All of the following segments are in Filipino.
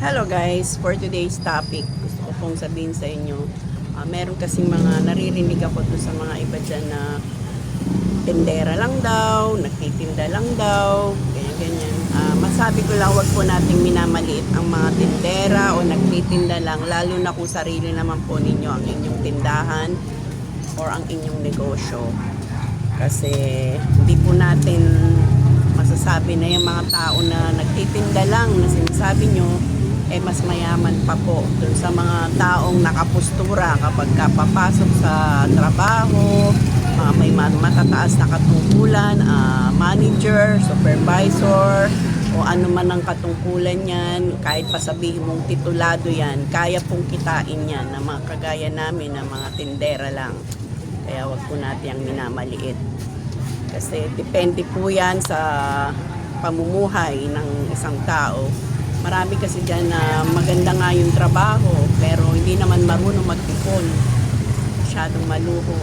Hello guys, for today's topic, gusto ko pong sabihin sa inyo, ah, meron kasing mga naririnig ako doon sa mga iba dyan na tindera lang daw, nagtitinda lang daw, ganyan ganyan. Ah, masabi ko lang, wag po nating minamaliit ang mga tindera o nagtitinda lang, lalo na kung sarili naman po ninyo ang inyong tindahan or ang inyong negosyo. Kasi hindi po natin masasabi na yung mga tao na nagtitinda lang na sinasabi nyo, eh mas mayaman pa po dun sa mga taong nakapustura kapag kapapasok sa trabaho, mga may ma- matataas na katungkulan, ah, manager, supervisor, o ano man ang katungkulan yan, kahit pa sabihin mong titulado yan, kaya pong kitain yan na mga kagaya namin na mga tindera lang. Kaya wag po natin ang minamaliit. Kasi depende po yan sa pamumuhay ng isang tao. Marami kasi dyan na maganda nga yung trabaho, pero hindi naman marunong magtipon. Masyadong maluho.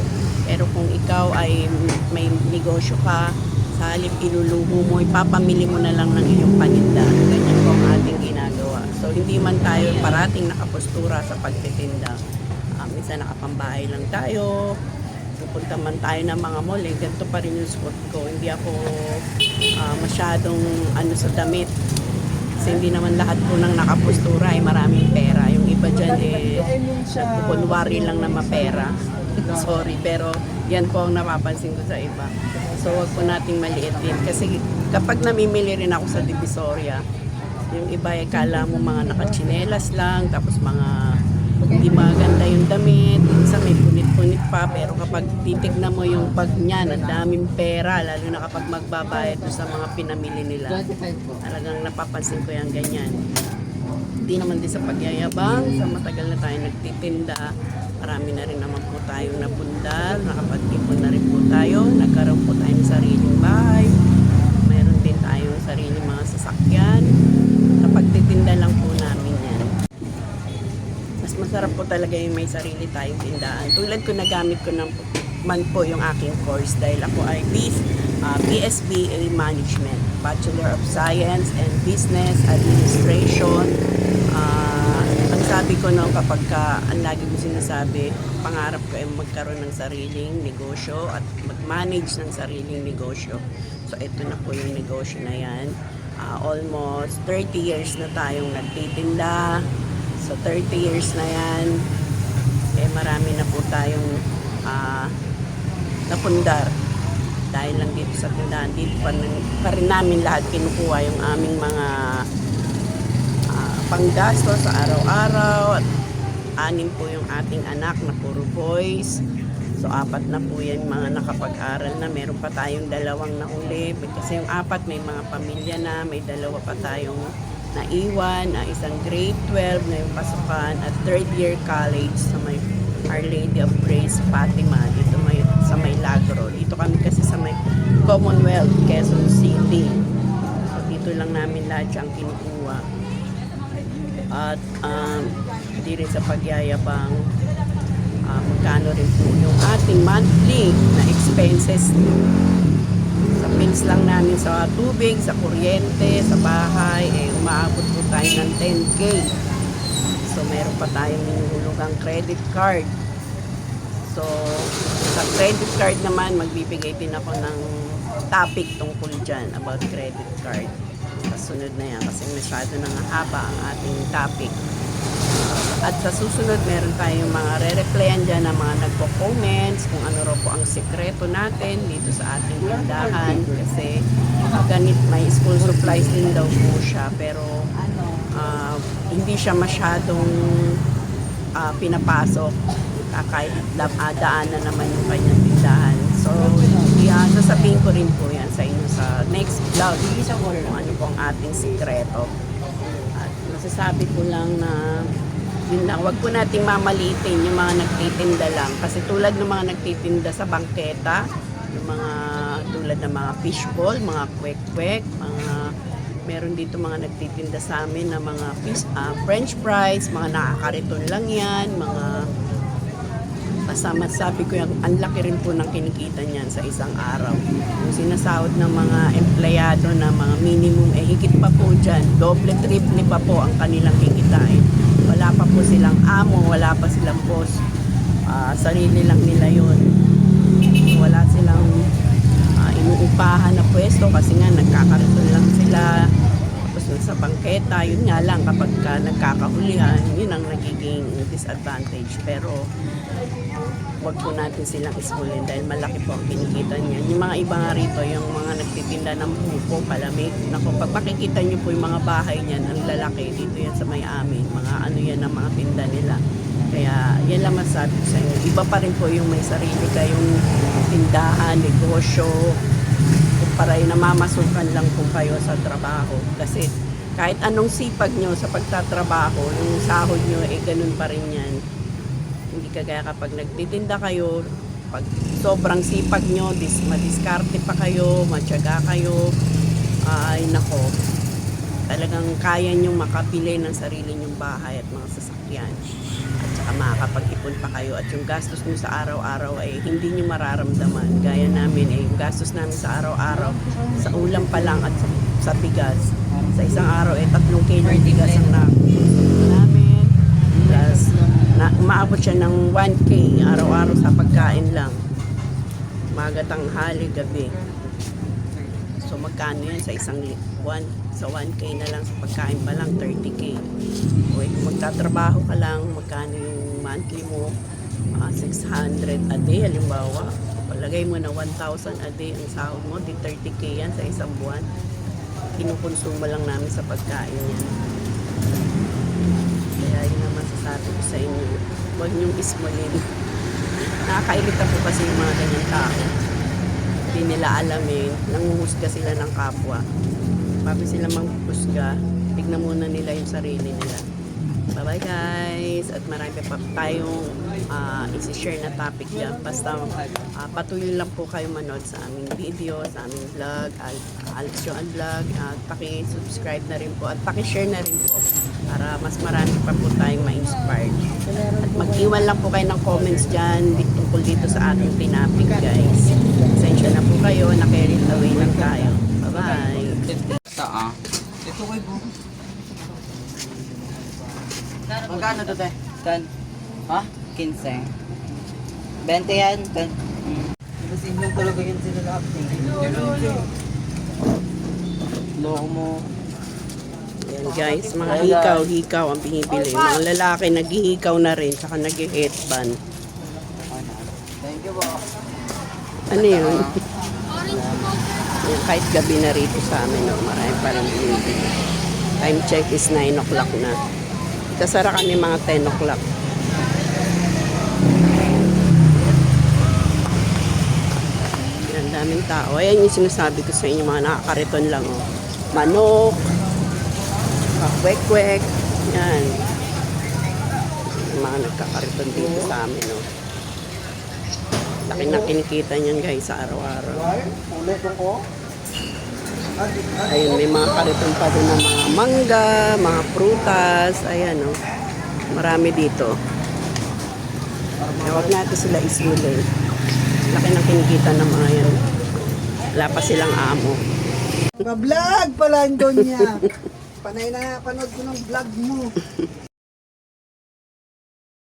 Pero kung ikaw ay may negosyo ka, sa halip iluluho mo, ipapamili mo na lang ng iyong paninda. Ganyan po ang ating ginagawa. So hindi man tayo parating nakapostura sa pagtitinda. Ah, minsan nakapambahay lang tayo, pupunta man tayo ng mga mall, eh, ganito pa rin yung suot ko. Hindi ako ah, masyadong ano sa damit. Kasi hindi naman lahat po ng nakapostura ay maraming pera. Yung iba dyan eh, nagpupunwari lang na mapera. Sorry, pero yan po ang napapansin ko sa iba. So, wag po nating maliit din. Kasi kapag namimili rin ako sa Divisoria, yung iba ay kala mo mga nakachinelas lang, tapos mga hindi maganda yung damit, minsan may punit-punit pa, pero kapag titignan mo yung bag niyan, ang daming pera, lalo na kapag magbabayad sa mga pinamili nila. Talagang napapansin ko yung ganyan. Hindi naman din sa pagyayabang, sa matagal na tayo nagtitinda, marami na rin naman po tayong napundal, nakapag-ipon na rin po tayo, nagkaroon po tayo ng sariling bahay, mayroon din tayong sariling mga sasakyan, napagtitinda lang po namin yan. Mas masarap po talaga yung may sarili tayong tindahan. Tulad ko nagamit ko ng man po yung aking course dahil ako ay BS, uh, BSBA Management, Bachelor of Science and Business Administration. Ah, ang sabi ko no, kapag ka, ang lagi ko sinasabi, pangarap ko ay magkaroon ng sariling negosyo at mag-manage ng sariling negosyo. So ito na po yung negosyo na yan. Ah, almost 30 years na tayong nagtitinda. So 30 years na yan, eh marami na po tayong ah, napundar. Dahil lang dito sa tindahan dito pa, pa rin namin lahat kinukuha yung aming mga ah, panggasto sa araw-araw. At po yung ating anak na puro boys. So apat na po yan mga nakapag-aral na. Meron pa tayong dalawang nahuli kasi yung apat may mga pamilya na. May dalawa pa tayong naiwan na isang grade 12 na yung pasukan at third year college sa may Our Lady of Grace Fatima dito may, sa may Lagro dito kami kasi sa may Commonwealth Quezon City. So dito lang namin lahat siyang kinukuha. At um, hindi rin sa pagyayabang uh, magkano rin po yung ating monthly na expenses bills lang namin sa tubig, sa kuryente, sa bahay, eh, umaabot po tayo ng 10K. So, meron pa tayong hinuhulugang credit card. So, sa credit card naman, magbibigay din ako ng topic tungkol dyan about credit card. Kasunod na yan kasi masyado nang haba ang ating topic. At sa susunod, meron tayong mga re-replyan dyan ng mga nagpo-comments kung ano raw po ang sekreto natin dito sa ating tindahan. Kasi uh, ganit may school supplies din daw po siya. Pero ah, hindi siya masyadong ah, pinapasok. Ah, kahit ah, daanan naman yung kanyang tindahan. So, yeah, sasabihin ko rin po yan sa inyo sa next vlog kung ano po ang ating sekreto. At masasabi ko lang na yun lang, wag po nating mamalitin yung mga nagtitinda lang. Kasi tulad ng mga nagtitinda sa bangketa, yung mga tulad ng mga fishball, mga kwek-kwek, mga meron dito mga nagtitinda sa amin na mga fish, ah, french fries, mga nakakariton lang yan, mga asa, masabi ko yung ang laki rin po ng kinikita niyan sa isang araw. Yung sinasahod ng mga empleyado na mga minimum, eh higit pa po dyan. Doble, triple pa po ang kanilang kikitain. Wala pa po silang amo, wala pa silang boss. Ah, sarili lang nila yun. Wala silang ah, inuupahan na pwesto kasi nga nagkakaroon lang sila sa bangketa, yun nga lang kapag ka nagkakahulihan, yun ang nagiging disadvantage. Pero wag po natin silang ismulin dahil malaki po ang kinikita niyan. Yung mga iba nga rito, yung mga nagtitinda ng buko, palamig. Naku, pag makikita niyo po yung mga bahay niyan, ang lalaki dito yan sa may amin. Mga ano yan ang mga tinda nila. Kaya yan lang masabi sa inyo. Iba pa rin po yung may sarili kayong tindahan, negosyo, kumpara yung namamasukan lang po kayo sa trabaho. Kasi kahit anong sipag nyo sa pagtatrabaho, yung sahod nyo, eh ganun pa rin yan. Hindi kagaya kapag nagtitinda kayo, pag sobrang sipag nyo, dis, madiskarte pa kayo, matyaga kayo, ay nako, talagang kaya nyo makapili ng sarili nyong bahay at mga sasakyan. At saka makakapag-ipon pa kayo at yung gastos nyo sa araw-araw ay hindi nyo mararamdaman. Gaya namin eh, yung gastos namin sa araw-araw, sa ulam pa lang at sa, sa bigas. Sa isang araw eh, tatlong kilo ng bigas ang nakukuha namin. Plus, na, umaabot siya ng 1K araw-araw sa pagkain lang. Maga tanghali, gabi. So magkano yan sa isang one, sa 1K na lang sa pagkain pa lang 30K. O eh, kung magtatrabaho ka lang, magkano yung monthly mo? Mga 600 a day, halimbawa. Palagay mo na 1,000 a day ang sahod mo, di 30K yan sa isang buwan. Kinukonsumo lang namin sa pagkain yan. Kaya yun ang masasabi ko sa inyo. Huwag niyong ismulin. Nakakairita po kasi yung mga ganyan tao hindi nila alamin, nanguhusga sila ng kapwa. Bago sila manghusga, tignan muna nila yung sarili nila. Bye-bye guys! At marami pa tayong uh, isi-share na topic dyan. Basta ah, patuloy lang po kayo manood sa aming video, sa aming vlog, Al Alex Joan Vlog. At paki-subscribe na rin po at paki-share na rin po para mas marami pa po tayong ma-inspired. At mag-iwan lang po kayo ng comments dyan tungkol dito sa ating tinapik guys. Pasensya na po kayo, na-carry away lang tayo. Bye-bye! Ito ah. Ito kay bro. Magkano to te? Kan? Ha? 15. 20 yan? Kan? Hmm. Posibleng talaga yun sila lahat. Loko mo. Yan guys, mga hikaw-hikaw ang binibili. Mga lalaki naghihikaw na rin, saka nag-headband. Thank you po. Ano yun? Yan, kahit gabi na rito sa amin, no, marami pa rin binibili. Time check is 9 o'clock na. Kasara kami mga 10 o'clock. Yan, daming tao. Ayan yung sinasabi ko sa inyo, mga nakakariton lang. Oh. Manok, ah, kwek-kwek, yan. Yung mga nagkakariton dito sa amin. Oh. Laki na kinikita niyan guys sa araw-araw. Ulit ko. Ayun, may mga kariton pa doon ng mga mangga, mga prutas, ayan oh. Marami dito. Kaya huwag natin sila ismulin. Laki ng kinikita ng mga yan. Wala pa silang amo. Pa-vlog pala ang doon niya. Panay na panood ko ng vlog mo.